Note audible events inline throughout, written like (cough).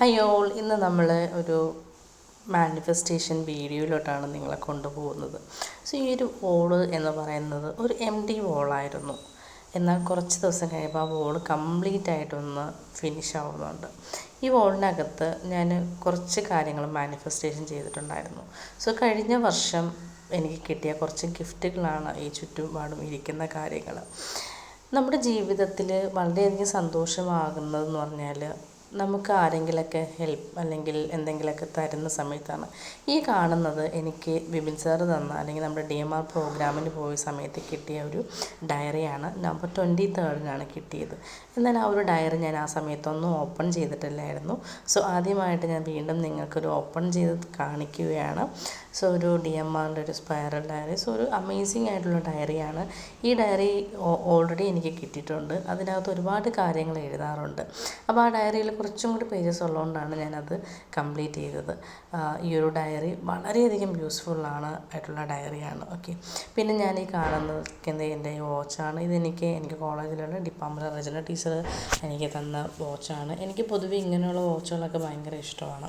Hi all ഇന്ന് നമ്മൾ ഒരു മാനിഫെസ്റ്റേഷൻ വീഡിയോയിലോട്ടാണ് നിങ്ങളെ കൊണ്ടുപോകുന്നത്. സോ ഈ ഒരു വോൾ എന്ന് പറയുന്നത് ഒരു എം ഡി വോളായിരുന്നു എന്നാൽ കുറച്ച് ദിവസം കഴിയുമ്പോൾ ആ വോൾ കംപ്ലീറ്റ് ആയിട്ടൊന്ന് ഫിനിഷ് ആവുന്നുണ്ട്. ഈ വോളിനകത്ത് ഞാൻ കുറച്ച് കാര്യങ്ങൾ മാനിഫെസ്റ്റേഷൻ ചെയ്തിട്ടുണ്ടായിരുന്നു. സോ കഴിഞ്ഞ വർഷം എനിക്ക് കിട്ടിയ കുറച്ച് ഗിഫ്റ്റുകളാണ് ഈ ചുറ്റുപാടും ഇരിക്കുന്ന കാര്യങ്ങൾ നമ്മുടെ ജീവിതത്തിൽ വളരെയധികം സന്തോഷമാകുന്നതെന്ന് പറഞ്ഞാൽ നമുക്ക് ആരെങ്കിലൊക്കെ ഹെൽപ്പ് അല്ലെങ്കിൽ എന്തെങ്കിലുമൊക്കെ തരുന്ന സമയത്താണ്. ഈ കാണുന്നത് എനിക്ക് വിപിൻ സാറ് തന്ന അല്ലെങ്കിൽ നമ്മുടെ ഡി എം ആർ പ്രോഗ്രാമിന് പോയ സമയത്ത് കിട്ടിയ ഒരു ഡയറിയാണ് നവംബർ ട്വന്റി തേർഡിനാണ് കിട്ടിയത്. എന്നാൽ ആ ഒരു ഡയറി ഞാൻ ആ സമയത്തൊന്നും ഓപ്പൺ ചെയ്തിട്ടില്ലായിരുന്നു. സോ ആദ്യമായിട്ട് ഞാൻ വീണ്ടും നിങ്ങൾക്കൊരു ഓപ്പൺ ചെയ്ത് കാണിക്കുകയാണ്. സോ ഒരു ഡി എം ആറിന്റെ ഒരു സ്പൈറൽ ഡയറി സോ ഒരു അമേസിങ് ആയിട്ടുള്ള ഡയറിയാണ് ഈ ഡയറി ഓൾറെഡി എനിക്ക് കിട്ടിയിട്ടുണ്ട്. അതിനകത്ത് ഒരുപാട് കാര്യങ്ങൾ എഴുതാറുണ്ട്. അപ്പോൾ ആ ഡയറിയിൽ കുറച്ചും കൂടി പേജസ് ഉള്ളതുകൊണ്ടാണ് ഞാനത് കംപ്ലീറ്റ് ചെയ്തത്. ഈ ഒരു ഡയറി വളരെയധികം യൂസ്ഫുള്ളാണ് ആയിട്ടുള്ള ഡയറിയാണ് ഓക്കെ പിന്നെ ഞാൻ ഈ കാണുന്നത് എന്റെ വാച്ചാണ് ഇതെനിക്ക് എനിക്ക് കോളേജിലുള്ള ഡിപ്പാർട്ട്മെന്റ് റെജന ടീച്ചർ എനിക്ക് തന്ന വാച്ചാണ് എനിക്ക് പൊതുവെ ഇങ്ങനെയുള്ള വാച്ചുകളൊക്കെ ഭയങ്കര ഇഷ്ടമാണ്.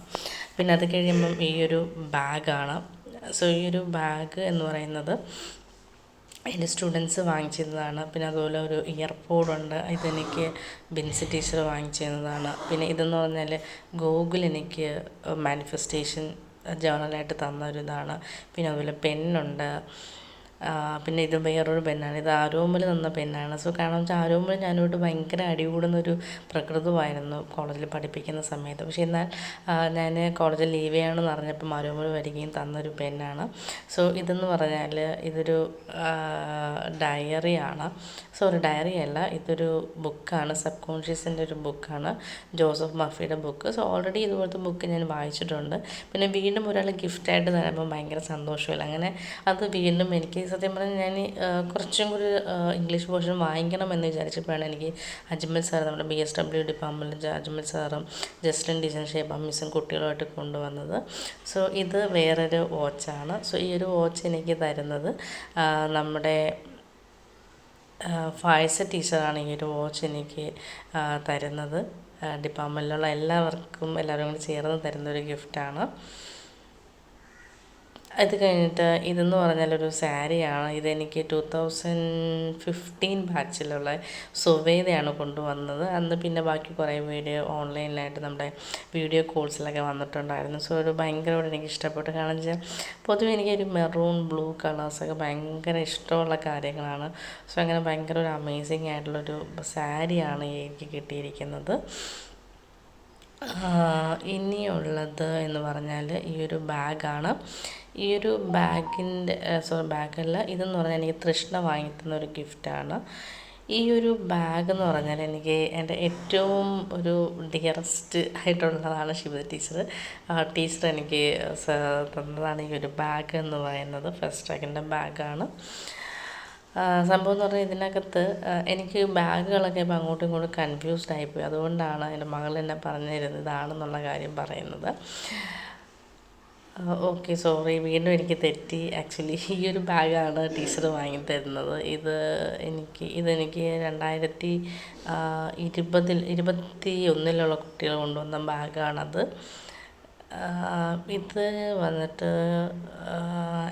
പിന്നെ അത് കഴിയുമ്പം ഈ ഒരു ബാഗാണ് സോ ഈ ഒരു ബാഗ് എന്ന് പറയുന്നത് എന്റെ സ്റ്റുഡൻസ് വാങ്ങിച്ചിരുന്നതാണ്. പിന്നെ അതുപോലെ ഒരു ഇയർപോഡുണ്ട് ഇതെനിക്ക് ബിൻസി ടീച്ചർ വാങ്ങിച്ചു തന്നതാണ് പിന്നെ ഇതെന്ന് പറഞ്ഞാൽ ഗൂഗിൾ എനിക്ക് മാനിഫെസ്റ്റേഷൻ ജേണലായിട്ട് തന്ന ഒരു ഇതാണ് പിന്നെ അതുപോലെ പെന്നുണ്ട് പിന്നെ ഇത് വേറൊരു പെന്നാണ് ഇത് ആരോമൽ തന്ന പെന്നാണ് സോ കാരണം വെച്ചാൽ ആരോമൽ ഞാനോട്ട് ഭയങ്കര അടികൂടുന്നൊരു പ്രകൃതമായിരുന്നു കോളേജിൽ പഠിപ്പിക്കുന്ന സമയത്ത്. പക്ഷേ എന്നാൽ ഞാൻ കോളേജിൽ ലീവ് ചെയ്യണമെന്ന് അറിഞ്ഞപ്പം ആരോമൽ വരികയും തന്നൊരു പെന്നാണ് സോ ഇതെന്ന് പറഞ്ഞാൽ ഇതൊരു ഡയറിയാണ്. സോറി ഡയറി അല്ല ഇതൊരു ബുക്കാണ്. സബ് കോൺഷ്യസിന്റെ ഒരു ബുക്കാണ്. ജോസഫ് മഫിയുടെ ബുക്ക്. സോ ഓൾറെഡി ഇതുപോലത്തെ ബുക്ക് ഞാൻ വായിച്ചിട്ടുണ്ട്. പിന്നെ വീണ്ടും ഒരാൾ ഗിഫ്റ്റായിട്ട് തരുമ്പോൾ ഭയങ്കര സന്തോഷമില്ല. അങ്ങനെ അത് വീണ്ടും എനിക്ക് സത്യം പറഞ്ഞാൽ ഞാൻ കുറച്ചും കൂടി ഇംഗ്ലീഷ് വേർഷൻ വാങ്ങിക്കണം എന്ന് വിചാരിച്ചപ്പോഴാണ് എനിക്ക് അജ്മൽ സാർ നമ്മുടെ ബി എസ് ഡബ്ല്യു ഡിപ്പാർട്ട്മെന്റിൽ അജ്മൽ സാറും ജസ്റ്റിൻ ഡിസൈൻ ഷേബ മിസ്സും കുട്ടികളുമായിട്ട് കൊണ്ടുവന്നത്. സോ ഇത് വേറൊരു വാച്ചാണ് സോ ഈ ഒരു വാച്ച് എനിക്ക് തരുന്നത് നമ്മുടെ ഫായ്സ ടീച്ചറാണ് ഈ ഒരു വാച്ച് എനിക്ക് തരുന്നത്. ഡിപ്പാർട്ട്മെന്റിലുള്ള എല്ലാവർക്കും എല്ലാവരും കൂടി ചേർന്ന് തരുന്ന ഒരു ഗിഫ്റ്റാണ് അത് കഴിഞ്ഞിട്ട് ഇതെന്ന് പറഞ്ഞാൽ ഒരു സാരിയാണ്. ഇതെനിക്ക് ടു തൗസൻഡ് ഫിഫ്റ്റീൻ ബാച്ചിലുള്ള സുവേദയാണ് കൊണ്ടുവന്നത്. അന്ന് പിന്നെ ബാക്കി കുറേ വീഡിയോ ഓൺലൈനിലായിട്ട് നമ്മുടെ വീഡിയോ കോഴ്സിലൊക്കെ വന്നിട്ടുണ്ടായിരുന്നു. സോ ഒരു ഭയങ്കരമായിട്ട് എനിക്ക് ഇഷ്ടപ്പെട്ടു. കാരണം വെച്ചാൽ പൊതുവെ എനിക്ക് ഒരു മെറൂൺ ബ്ലൂ കളേഴ്സൊക്കെ ഭയങ്കര ഇഷ്ടമുള്ള കാര്യങ്ങളാണ്. സോ അങ്ങനെ ഭയങ്കര ഒരു അമേസിങ് ആയിട്ടുള്ളൊരു സാരിയാണ് എനിക്ക് കിട്ടിയിരിക്കുന്നത്. ഇനിയുള്ളത് എന്ന് പറഞ്ഞാൽ ഈ ഒരു ബാഗാണ്. ഈ ഒരു ബാഗിന്റെ സോറി ബാഗല്ല ഇതെന്ന് പറഞ്ഞാൽ എനിക്ക് തൃഷ്ണ വാങ്ങിത്തുന്ന തന്ന ഒരു ഗിഫ്റ്റാണ്. ഈ ഒരു ബാഗ് എന്ന് പറഞ്ഞാൽ എനിക്ക് എന്റെ ഏറ്റവും ഒരു ഡിയറസ്റ്റ് ആയിട്ടുള്ളതാണ് ശിവ ടീച്ചർ ടീച്ചർ എനിക്ക് തന്നതാണ് ഈ ഒരു ബാഗ് എന്ന് പറയുന്നത്. ഫസ്റ്റ് ട്രാക്കിന്റെ ബാഗാണ്. സംഭവം എന്ന് പറഞ്ഞാൽ ഇതിനകത്ത് എനിക്ക് ബാഗുകളൊക്കെ ഇപ്പോൾ അങ്ങോട്ടും ഇങ്ങോട്ടും കൺഫ്യൂസ്ഡ് ആയിപ്പോയി. അതുകൊണ്ടാണ് എന്റെ മകൾ എന്നെ പറഞ്ഞിരുന്നത് ഇതാണെന്നുള്ള കാര്യം പറയുന്നത്. ഓക്കെ സോറി വീണ്ടും എനിക്ക് തെറ്റി. ആക്ച്വലി ഈ ഒരു ബാഗാണ് ടീച്ചർ വാങ്ങി തരുന്നത്. ഇത് എനിക്ക് ഇതെനിക്ക് രണ്ടായിരത്തി ഇരുപതിൽ ഇരുപത്തി ഒന്നിലുള്ള കുട്ടികൾ കൊണ്ടുവന്ന ബാഗാണത്. ഇത് വന്നിട്ട്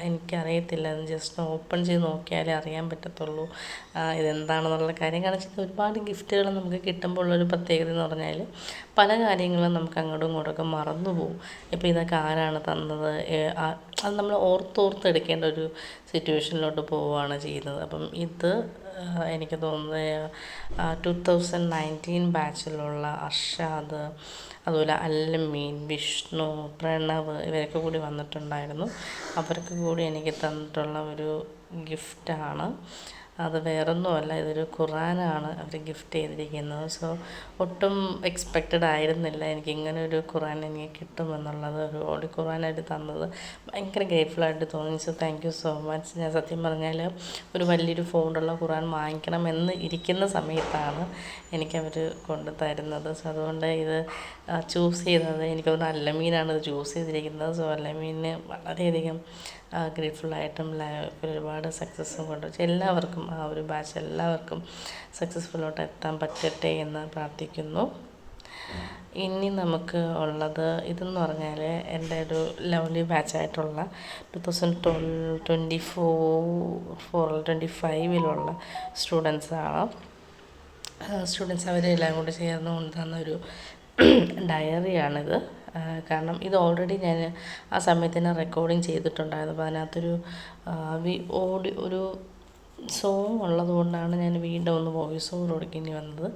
എനിക്കറിയത്തില്ല. ജസ്റ്റ് ഓപ്പൺ ചെയ്ത് നോക്കിയാലേ അറിയാൻ പറ്റത്തുള്ളൂ. ഇതെന്താണെന്നുള്ള കാര്യം. കാരണം വെച്ചാൽ ഒരുപാട് ഗിഫ്റ്റുകൾ നമുക്ക് കിട്ടുമ്പോൾ ഉള്ളൊരു പ്രത്യേകത എന്ന് പറഞ്ഞാൽ പല കാര്യങ്ങളും നമുക്ക് അങ്ങോട്ടും ഇങ്ങോട്ടൊക്കെ മറന്നു പോകും ഇപ്പോൾ ഇതൊക്കെ ആരാണ് തന്നത്? അത് നമ്മൾ ഓർത്തോർത്ത് എടുക്കേണ്ട ഒരു സിറ്റുവേഷനിലോട്ട് പോവുകയാണ് ചെയ്യുന്നത്. അപ്പം ഇത് എനിക്ക് തോന്നുന്നത് ടു തൗസൻഡ് നയന്റീൻ ബാച്ചിലുള്ള അർഷാദ് അതുപോലെ അല്ലമീൻ വിഷ്ണു പ്രണവ് ഇവരൊക്കെ കൂടി വന്നിട്ടുണ്ടായിരുന്നു. അവർക്ക് കൂടി എനിക്ക് തന്നിട്ടുള്ള ഒരു ഗിഫ്റ്റാണ് അത് വേറൊന്നുമല്ല ഇതൊരു ഖുറാനാണ് അവർ ഗിഫ്റ്റ് ചെയ്തിരിക്കുന്നത്. സോ ഒട്ടും എക്സ്പെക്റ്റഡ് ആയിരുന്നില്ല എനിക്ക് ഇങ്ങനെ ഒരു ഖുറാൻ എനിക്ക് കിട്ടുമെന്നുള്ളത് ഒരു ഓടി ഖുറാനായിട്ട് തന്നത് ഭയങ്കര ഗ്രേറ്റ്ഫുള്ളായിട്ട് തോന്നി. So thank you so much ഞാൻ സത്യം പറഞ്ഞാൽ ഒരു വലിയൊരു ഫോണ്ടുള്ള ഖുറാൻ വാങ്ങിക്കണമെന്ന് ഇരിക്കുന്ന സമയത്താണ് എനിക്കവർ കൊണ്ട് തരുന്നത്. സോ അതുകൊണ്ട് ഇത് ചൂസ് ചെയ്തത് എനിക്ക് അല്ലമീനാണ് ഇത് ചൂസ് ചെയ്തിരിക്കുന്നത്. സോ അല്ലമീന് വളരെയധികം ഗ്രേറ്റ്ഫുള്ളായിട്ടും ഒരുപാട് സക്സസ്സും കൊണ്ടുവച്ച് എല്ലാവർക്കും ആ ഒരു ബാച്ച് എല്ലാവർക്കും സക്സസ്ഫുള്ളോട്ട് എത്താൻ പറ്റട്ടെ എന്ന് പ്രാർത്ഥിക്കുന്നു. ഇനി നമുക്ക് ഉള്ളത് ഇതെന്ന് പറഞ്ഞാൽ എന്റെ ഒരു lovely ബാച്ചായിട്ടുള്ള two thousand twelve twenty four four twenty ഫൈവിലുള്ള സ്റ്റുഡൻസാണ് സ്റ്റുഡൻസ് അവരെല്ലാം കൂടി ചേർന്ന് കൊണ്ട് തന്നൊരു ഡയറിയാണിത് (clears throat) കാരണം ഇത് ഓൾറെഡി ഞാൻ ആ സമയത്ത് തന്നെ റെക്കോർഡിങ് ചെയ്തിട്ടുണ്ടായിരുന്നു. അപ്പോൾ അതിനകത്തൊരു ഓടി ഒരു സോങ് ഉള്ളതുകൊണ്ടാണ് ഞാൻ വീണ്ടും ഒന്ന് വോയിസ് ഓവർ കൊടുക്കേണ്ടി വന്നത്.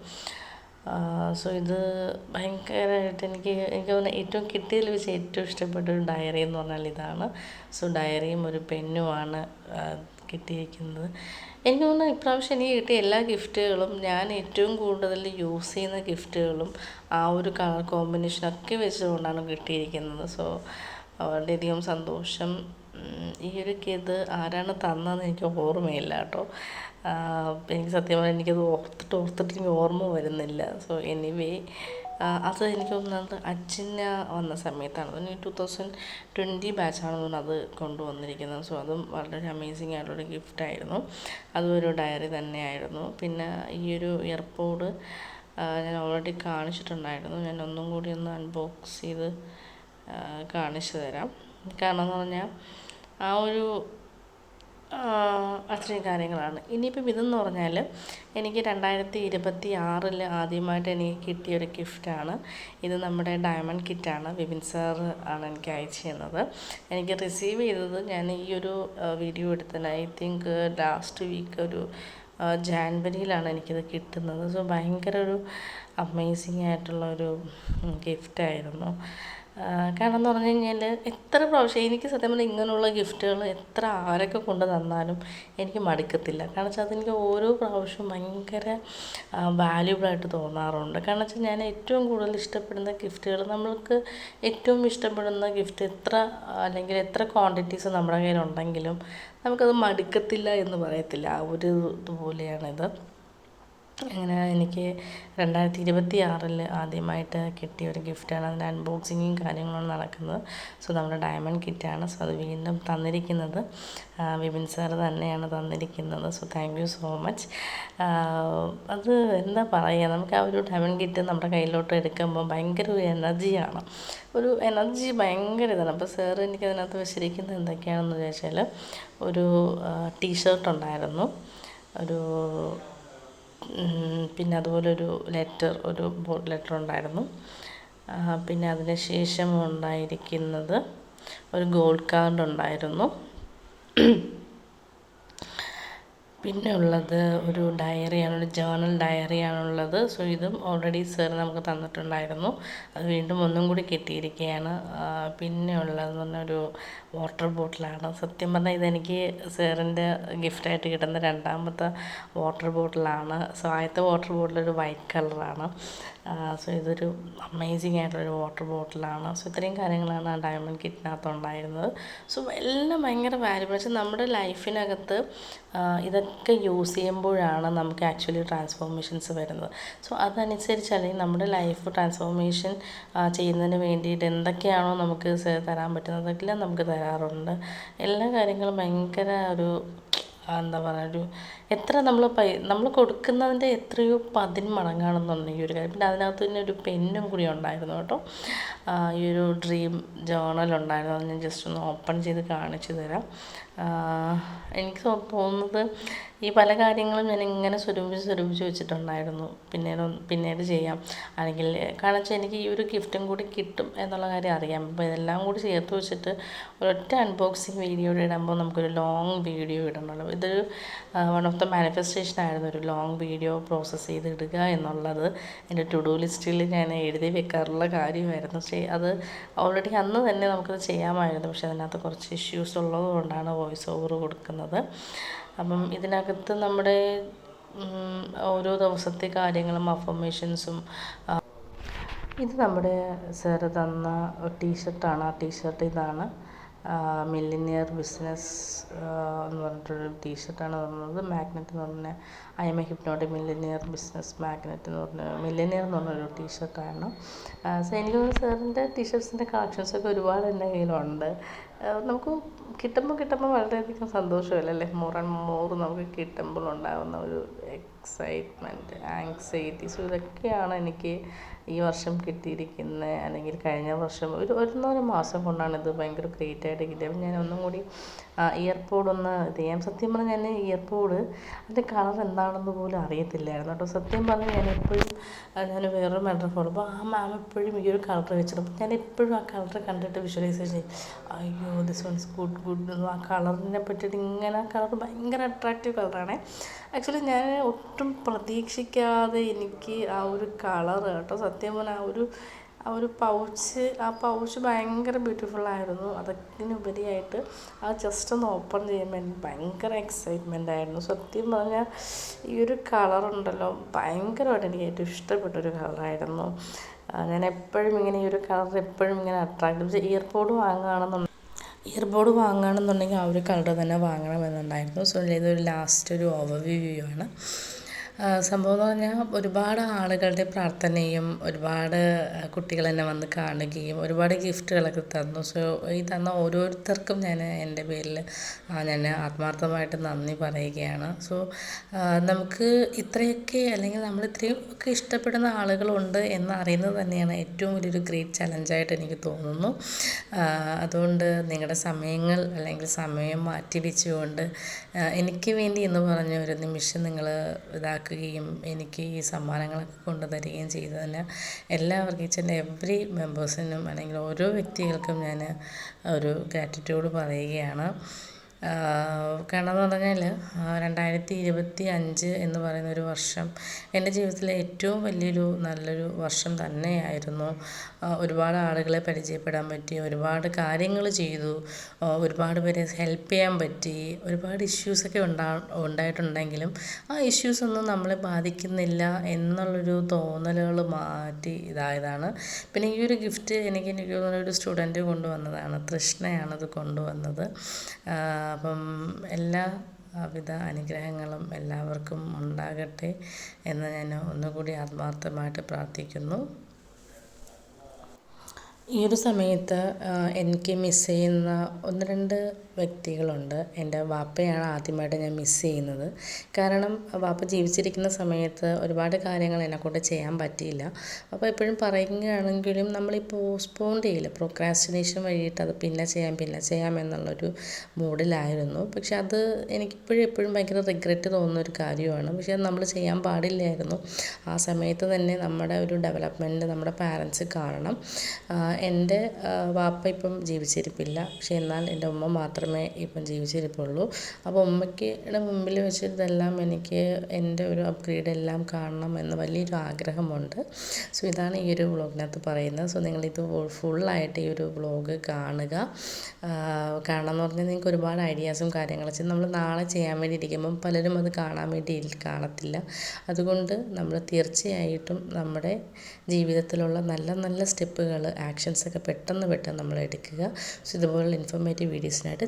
സോ ഇത് ഭയങ്കരമായിട്ട് എനിക്ക് എനിക്ക് തോന്നുന്നു ഏറ്റവും കിട്ടിയതിൽ വെച്ച് ഏറ്റവും ഇഷ്ടപ്പെട്ട ഒരു ഡയറി എന്ന് പറഞ്ഞാൽ ഇതാണ്. സോ ഡയറിയും ഒരു പെന്നുമാണ് കിട്ടിയിരിക്കുന്നത്. എനിക്ക് തോന്നുന്നു ഇപ്രാവശ്യം എനിക്ക് കിട്ടിയ എല്ലാ ഗിഫ്റ്റുകളും ഞാൻ ഏറ്റവും കൂടുതൽ യൂസ് ചെയ്യുന്ന ഗിഫ്റ്റുകളും ആ ഒരു കളർ കോമ്പിനേഷനൊക്കെ വെച്ചുകൊണ്ടാണ് കിട്ടിയിരിക്കുന്നത്. സോ വളരെയധികം സന്തോഷം. ഈ ഒരു ഇത് ആരാണ് തന്നതെന്ന് എനിക്ക് ഓർമ്മയില്ല കേട്ടോ. എനിക്ക് സത്യം പറഞ്ഞാൽ എനിക്കത് ഓർത്തിട്ട് ഓർത്തിട്ട് എനിക്ക് ഓർമ്മ വരുന്നില്ല. സോ എനിവേ അത് എനിക്ക് തോന്നുന്നത് അച്ഛന് വന്ന സമയത്താണ്. അതിന് ടു തൗസൻഡ് ട്വന്റി ബാച്ചാണ് തോന്നുന്നത് അത് കൊണ്ടുവന്നിരിക്കുന്നത്. സോ അതും വളരെ അമേസിങ് ആയിട്ടുള്ളൊരു ഗിഫ്റ്റായിരുന്നു അതും ഒരു ഡയറി തന്നെയായിരുന്നു. പിന്നെ ഈ ഒരു ഇയർപോഡ് ഞാൻ ഓൾറെഡി കാണിച്ചിട്ടുണ്ടായിരുന്നു. ഞാൻ ഒന്നും കൂടി ഒന്ന് അൺബോക്സ് ചെയ്ത് കാണിച്ചു തരാം. കാരണം എന്ന് പറഞ്ഞാൽ ആ ഒരു അത്രയും കാര്യങ്ങളാണ്. ഇനിയിപ്പം ഇതെന്ന് പറഞ്ഞാൽ എനിക്ക് രണ്ടായിരത്തി ഇരുപത്തി ആറിൽ ആദ്യമായിട്ട് എനിക്ക് കിട്ടിയ ഒരു ഗിഫ്റ്റാണ്. ഇത് നമ്മുടെ ഡയമണ്ട് കിറ്റാണ്. വിപിൻ സാർ ആണ് എനിക്ക് അയച്ചു തന്നത് എനിക്ക് റിസീവ് ചെയ്തത് ഞാൻ ഈ ഒരു വീഡിയോ എടുത്തത് ഐ തിങ്ക് ലാസ്റ്റ് വീക്ക് ഒരു ജാൻവരിയിലാണ് എനിക്കിത് കിട്ടുന്നത്. സോ ഭയങ്കര ഒരു അമേസിങ് ആയിട്ടുള്ള ഒരു ഗിഫ്റ്റായിരുന്നു. കാരണം എന്ന് പറഞ്ഞു കഴിഞ്ഞാൽ എത്ര പ്രാവശ്യം എനിക്ക് സത്യം പറഞ്ഞാൽ ഇങ്ങനെയുള്ള ഗിഫ്റ്റുകൾ എത്ര ആരൊക്കെ കൊണ്ട് തന്നാലും എനിക്ക് മടുക്കത്തില്ല. കാരണം വെച്ചാൽ അതെനിക്ക് ഓരോ പ്രാവശ്യവും ഭയങ്കര വാല്യുബിളായിട്ട് തോന്നാറുണ്ട്. കാരണം വെച്ചാൽ ഞാൻ ഏറ്റവും കൂടുതൽ ഇഷ്ടപ്പെടുന്ന ഗിഫ്റ്റുകൾ നമ്മൾക്ക് ഏറ്റവും ഇഷ്ടപ്പെടുന്ന ഗിഫ്റ്റ് എത്ര അല്ലെങ്കിൽ എത്ര ക്വാണ്ടിറ്റീസ് നമ്മുടെ കയ്യിലുണ്ടെങ്കിലും നമുക്കത് മടുക്കത്തില്ല എന്ന് പറയത്തില്ല. ആ ഒരു ഇതുപോലെയാണിത് അങ്ങനെ എനിക്ക് രണ്ടായിരത്തി ഇരുപത്തി ആറിൽ ആദ്യമായിട്ട് കിട്ടിയ ഒരു ഗിഫ്റ്റാണ് അതിന്റെ അൺബോക്സിങ്ങും കാര്യങ്ങളും നടക്കുന്നത്. സോ നമ്മുടെ ഡയമണ്ട് കിറ്റാണ് സോ അത് വീണ്ടും തന്നിരിക്കുന്നത്. വിപിൻ സാർ തന്നെയാണ് തന്നിരിക്കുന്നത്. So thank you so much അത് എന്താ പറയുക? നമുക്ക് ആ ഒരു ഡയമണ്ട് കിറ്റ് നമ്മുടെ കയ്യിലോട്ട് എടുക്കുമ്പോൾ ഭയങ്കര ഒരു എനർജിയാണ് ഒരു എനർജി ഭയങ്കര ഇതാണ്. അപ്പോൾ സാർ എനിക്ക് അതിനകത്ത് വെച്ചിരിക്കുന്നത് എന്തൊക്കെയാണെന്ന് ചോദിച്ചാൽ ഒരു ടീഷർട്ട് ഉണ്ടായിരുന്നു. ഒരു പിന്നെ അതുപോലെ ഒരു ലെറ്റർ ഒരു ബോർഡ് ലെറ്റർ ഉണ്ടായിരുന്നു. പിന്നെ അതിന് ശേഷം ഉണ്ടായിരിക്കുന്നത് ഒരു ഗോൾഡ് കാർഡ് ഉണ്ടായിരുന്നു. പിന്നെ ഉള്ളത് ഒരു ഡയറിയാണ് ഒരു ജേണൽ ഡയറിയാണുള്ളത് സോ ഇതും ഓൾറെഡി സർ നമുക്ക് തന്നിട്ടുണ്ടായിരുന്നു. അത് വീണ്ടും ഒന്നും കൂടി കിട്ടിയിരിക്കുകയാണ്. പിന്നെ ഉള്ളതെന്ന് പറഞ്ഞാൽ ഒരു വാട്ടർ ബോട്ടിലാണ് സത്യം പറഞ്ഞാൽ ഇതെനിക്ക് സാറിന്റെ ഗിഫ്റ്റായിട്ട് കിട്ടുന്ന രണ്ടാമത്തെ വാട്ടർ ബോട്ടിലാണ് സോ ആദ്യത്തെ വാട്ടർ ബോട്ടിൽ ഒരു വൈറ്റ് കളറാണ് സോ ഇതൊരു അമേസിങ് ആയിട്ടുള്ളൊരു വാട്ടർ ബോട്ടിലാണ് സോ ഇത്രയും കാര്യങ്ങളാണ് ആ ഡയമണ്ട് കിറ്റിനകത്ത് ഉണ്ടായിരുന്നത് സോ എല്ലാം ഭയങ്കര വാല്യൂബിൾ പക്ഷേ നമ്മുടെ ലൈഫിനകത്ത് ഇതൊക്കെ യൂസ് ചെയ്യുമ്പോഴാണ് നമുക്ക് ആക്ച്വലി ട്രാൻസ്ഫോർമേഷൻസ് വരുന്നത്. സോ അതനുസരിച്ച് അല്ലെങ്കിൽ നമ്മുടെ ലൈഫ് ട്രാൻസ്ഫോർമേഷൻ ചെയ്യുന്നതിന് വേണ്ടിയിട്ട് എന്തൊക്കെയാണോ നമുക്ക് തരാൻ പറ്റുന്നതൊക്കെ നമുക്ക് തരാറുണ്ട്. എല്ലാ കാര്യങ്ങളും ഭയങ്കര ഒരു എന്താ പറയുക ഒരു എത്ര നമ്മൾ പൈ നമ്മൾ കൊടുക്കുന്നതിന്റെ എത്രയോ പതിന്മടങ്ങാണെന്നുണ്ട് ഈ ഒരു കാര്യം. പിന്നെ അതിനകത്ത് തന്നെ ഒരു പെന്നും കൂടി ഉണ്ടായിരുന്നു കേട്ടോ. ഈ ഒരു ഡ്രീം ജേണൽ ഉണ്ടായിരുന്നു. അത് ഞാൻ ജസ്റ്റ് ഒന്ന് ഓപ്പൺ ചെയ്ത് കാണിച്ചു തരാം. എനിക്ക് തോന്നുന്നത് ഈ പല കാര്യങ്ങളും ഞാൻ ഇങ്ങനെ സ്വരൂപിച്ച് സ്വരൂപിച്ച് വെച്ചിട്ടുണ്ടായിരുന്നു. പിന്നീട് പിന്നീട് ചെയ്യാം. അല്ലെങ്കിൽ കാരണം വെച്ചാൽ എനിക്ക് ഈ ഒരു ഗിഫ്റ്റും കൂടി കിട്ടും എന്നുള്ള കാര്യം അറിയാം. അപ്പോൾ ഇതെല്ലാം കൂടി ചേർത്ത് വെച്ചിട്ട് ഒരൊറ്റ അൺബോക്സിങ് വീഡിയോ ഇടുമ്പോൾ നമുക്കൊരു ലോങ് വീഡിയോ ഇടണമല്ലോ ഇതൊരു വൺ ഓഫ് ദ മാനിഫെസ്റ്റേഷൻ ആയിരുന്നു ഒരു ലോങ് വീഡിയോ പ്രോസസ്സ് ചെയ്ത് ഇടുക എന്നുള്ളത്. എന്റെ ടു ഡു ലിസ്റ്റിൽ ഞാൻ എഴുതി വെക്കാറുള്ള കാര്യമായിരുന്നു. പക്ഷേ അത് ഓൾറെഡി അന്ന് തന്നെ നമുക്കത് ചെയ്യാമായിരുന്നു. പക്ഷേ അതിനകത്ത് കുറച്ച് ഇഷ്യൂസ് ഉള്ളതുകൊണ്ടാണ് വോയിസ് ഓവർ കൊടുക്കുന്നത്. അപ്പം ഇതിനകത്ത് നമ്മുടെ ഓരോ ദിവസത്തെ കാര്യങ്ങളും അഫർമേഷൻസും ഇത് നമ്മുടെ സാറ് തന്ന ടീഷർട്ടാണ് ആ ടീഷർട്ട് ഇതാണ്. മില്ലിനിയർ ബിസിനസ് എന്ന് പറഞ്ഞിട്ടൊരു ടീഷർട്ടാണ് തന്നത് മാഗ്നറ്റ് എന്ന് പറഞ്ഞ I am a hypnotic millionaire business magnet എന്ന് പറഞ്ഞ മില്ലിനിയർ എന്ന് പറഞ്ഞൊരു ടീഷർട്ടാണ് സോ എനിക്ക് തോന്നുന്നു സാറിന്റെ ടീഷർട്ട്സിന്റെ കളക്ഷൻസൊക്കെ ഒരുപാട് എന്റെ കയ്യിലുണ്ട്. നമുക്ക് കിട്ടുമ്പോൾ കിട്ടുമ്പോൾ വളരെയധികം സന്തോഷമല്ലേ? മോർ ആൻഡ് മോർ നമുക്ക് കിട്ടുമ്പോൾ ഉണ്ടാകുന്ന ഒരു എക്സൈറ്റ്മെന്റ് ആങ്സൈറ്റി സോ ഇതൊക്കെയാണ് എനിക്ക് ഈ വർഷം കിട്ടിയിരിക്കുന്ന അല്ലെങ്കിൽ കഴിഞ്ഞ വർഷം ഒരു ഒരു നാല് മാസം കൊണ്ടാണ് ഇത് ഭയങ്കര ഗ്രേറ്റ് ആയിട്ട് കിട്ടിയത്. ഞാൻ ഒന്നും കൂടി ഇയർപോഡ് ഒന്ന് ഇത് ചെയ്യാം സത്യം പറഞ്ഞാൽ ഞാൻ ഇയർപോഡ് അതിന്റെ കളർ എന്താണെന്ന് പോലും അറിയത്തില്ലായിരുന്നു കേട്ടോ. സത്യം പറഞ്ഞാൽ ഞാൻ എപ്പോഴും ഞാൻ വേറൊരു മെഡർ ഫോളോ അപ്പോൾ ആ മാം എപ്പോഴും ഈ ഒരു കളർ വെച്ചിട്ട് അപ്പം ഞാൻ എപ്പോഴും ആ കളർ കണ്ടിട്ട് വിഷ്വലൈസേഷൻ ചെയ്യും. അയ്യോ ദിസ് വൺസ് ഗുഡ് ഗുഡ് ആ കളറിനെ പറ്റിയിട്ട് ഇങ്ങനെ കളർ ഭയങ്കര അട്രാക്റ്റീവ് കളറാണ് ആക്ച്വലി ഞാൻ ഒട്ടും പ്രതീക്ഷിക്കാതെ എനിക്ക് ആ ഒരു കളർ കേട്ടോ. സത്യം പറഞ്ഞാൽ ആ ഒരു ആ ഒരു പൗച്ച് ആ പൗച്ച് ഭയങ്കര ബ്യൂട്ടിഫുൾ ആയിരുന്നു. അതിനുപരിയായിട്ട് ആ ജസ്റ്റ് ഒന്ന് ഓപ്പൺ ചെയ്യുമ്പോൾ എനിക്ക് ഭയങ്കര എക്സൈറ്റ്മെന്റ് ആയിരുന്നു. സത്യം പറഞ്ഞാൽ ഈ ഒരു കളർ ഉണ്ടല്ലോ ഭയങ്കരമായിട്ട് എനിക്ക് ഏറ്റവും ഇഷ്ടപ്പെട്ട ഒരു കളറായിരുന്നു ഞാൻ എപ്പോഴും ഇങ്ങനെ ഈ ഒരു കളർ എപ്പോഴും ഇങ്ങനെ അട്രാക്റ്റ് ഇയർപോഡ് വാങ്ങുകയാണെന്നുണ്ടെങ്കിൽ ഇയർബോഡ് വാങ്ങുകയാണെന്നുണ്ടെങ്കിൽ ആ ഒരു കളർ തന്നെ വാങ്ങണമെന്നുണ്ടായിരുന്നു. സോ ഇതൊരു ലാസ്റ്റ് ഒരു ഓവർവ്യൂ ആണ്. സംഭവം എന്ന് പറഞ്ഞാൽ ഒരുപാട് ആളുകളുടെ പ്രാർത്ഥനയും ഒരുപാട് കുട്ടികൾ എന്നെ വന്ന് കാണുകയും ഒരുപാട് ഗിഫ്റ്റുകളൊക്കെ തന്നു. സോ ഈ തന്ന ഓരോരുത്തർക്കും ഞാൻ എന്റെ പേരിൽ ഞാൻ ആത്മാർത്ഥമായിട്ട് നന്ദി പറയുകയാണ്. സോ നമുക്ക് ഇത്രയൊക്കെ അല്ലെങ്കിൽ നമ്മൾ ഇത്രയും ഒക്കെ ഇഷ്ടപ്പെടുന്ന ആളുകളുണ്ട് എന്ന് അറിയുന്നത് തന്നെയാണ് ഏറ്റവും വലിയൊരു ഗ്രേറ്റ് ചലഞ്ചായിട്ട് എനിക്ക് തോന്നുന്നു. അതുകൊണ്ട് നിങ്ങളുടെ സമയങ്ങൾ അല്ലെങ്കിൽ സമയം മാറ്റി വെച്ചുകൊണ്ട് എനിക്ക് വേണ്ടി എന്ന് പറഞ്ഞ ഒരു നിമിഷം നിങ്ങൾ ഇതാക്കുക. ഉണ്ടാക്കുകയും എനിക്ക് ഈ സമ്മാനങ്ങളൊക്കെ കൊണ്ടു തരികയും ചെയ്തതിന് എല്ലാവർക്കും ഈച്ച് ആൻഡ് എവറി മെമ്പേഴ്സിനും അല്ലെങ്കിൽ ഓരോ വ്യക്തികൾക്കും ഞാൻ ഒരു ഗ്രാറ്റിറ്റ്യൂഡ് പറയുകയാണ്. കാരണം എന്ന് പറഞ്ഞാൽ രണ്ടായിരത്തി ഇരുപത്തി അഞ്ച് എന്ന് പറയുന്ന ഒരു വർഷം എന്റെ ജീവിതത്തിലെ ഏറ്റവും വലിയൊരു നല്ലൊരു വർഷം തന്നെയായിരുന്നു. ഒരുപാട് ആളുകളെ പരിചയപ്പെടാൻ പറ്റി ഒരുപാട് കാര്യങ്ങൾ ചെയ്തു ഒരുപാട് പേരെ ഹെൽപ്പ് ചെയ്യാൻ പറ്റി ഒരുപാട് ഇഷ്യൂസൊക്കെ ഉണ്ടാ ഉണ്ടായിട്ടുണ്ടെങ്കിലും ആ ഇഷ്യൂസൊന്നും നമ്മളെ ബാധിക്കുന്നില്ല എന്നുള്ളൊരു തോന്നലുകൾ മാറ്റി ഇതായതാണ്. പിന്നെ ഈ ഒരു ഗിഫ്റ്റ് എനിക്ക് എനിക്ക് തോന്നുന്ന ഒരു സ്റ്റുഡന്റ് കൊണ്ടുവന്നതാണ് തൃഷ്ണയാണത് കൊണ്ടുവന്നത്. അപ്പം എല്ലാ വിധ അനുഗ്രഹങ്ങളും എല്ലാവർക്കും ഉണ്ടാകട്ടെ എന്ന് ഞാൻ ഒന്നുകൂടി ആത്മാർത്ഥമായിട്ട് പ്രാർത്ഥിക്കുന്നു. ഈ ഒരു സമയത്ത് എനിക്ക് മിസ് ചെയ്യുന്ന ഒന്ന് രണ്ട് വ്യക്തികളുണ്ട്. എന്റെ വാപ്പയാണ് ആദ്യമായിട്ട് ഞാൻ മിസ്സ് ചെയ്യുന്നത്. കാരണം വാപ്പ ജീവിച്ചിരിക്കുന്ന സമയത്ത് ഒരുപാട് കാര്യങ്ങൾ എന്നെക്കൊണ്ട് ചെയ്യാൻ പറ്റിയില്ല. അപ്പോൾ എപ്പോഴും പറയുകയാണെങ്കിലും നമ്മൾ ഈ പോസ്റ്റ്പോൺ ചെയ്യില്ല? പ്രോക്രാസ്റ്റിനേഷൻ വഴിയിട്ട് അത് പിന്നെ ചെയ്യാം പിന്നെ ചെയ്യാം എന്നുള്ളൊരു മൂഡിലായിരുന്നു. പക്ഷെ അത് എനിക്കിപ്പോഴും എപ്പോഴും ഭയങ്കര റിഗ്രറ്റ് തോന്നുന്ന ഒരു കാര്യമാണ്. പക്ഷെ അത് നമ്മൾ ചെയ്യാൻ പാടില്ലായിരുന്നു. ആ സമയത്ത് തന്നെ നമ്മുടെ ഒരു ഡെവലപ്മെന്റ് നമ്മുടെ പാരൻസ് കാണണം എന്റെ വാപ്പ ഇപ്പം ജീവിച്ചിരിപ്പില്ല. പക്ഷെ എന്നാൽ എന്റെ ഉമ്മ മാത്രമേ ഇപ്പം ജീവിച്ചിരിപ്പുള്ളൂ. അപ്പോൾ ഉമ്മയ്ക്കയുടെ മുമ്പിൽ വെച്ച് എനിക്ക് എന്റെ ഒരു അപ്ഗ്രേഡ് എല്ലാം കാണണം എന്ന് വലിയൊരു ആഗ്രഹമുണ്ട്. സോ ഇതാണ് ഈ ഒരു വ്ളോഗിനകത്ത് പറയുന്നത്. സോ നിങ്ങളിത് ഫുള്ളായിട്ട് ഈ ഒരു വ്ളോഗ് കാണുക. കാണണം എന്ന് പറഞ്ഞാൽ നിങ്ങൾക്ക് ഒരുപാട് ഐഡിയാസും കാര്യങ്ങളും നമ്മൾ നാളെ ചെയ്യാൻ വേണ്ടി ഇരിക്കുമ്പം പലരും അത് കാണാൻ വേണ്ടി കാണത്തില്ല. അതുകൊണ്ട് നമ്മൾ തീർച്ചയായിട്ടും നമ്മുടെ ജീവിതത്തിലുള്ള നല്ല നല്ല സ്റ്റെപ്പുകൾ ആക്ഷൻസൊക്കെ പെട്ടെന്ന് പെട്ടെന്ന് നമ്മൾ എടുക്കുക. സോ ഇതുപോലുള്ള ഇൻഫോർമേറ്റീവ് വീഡിയോസിനായിട്ട്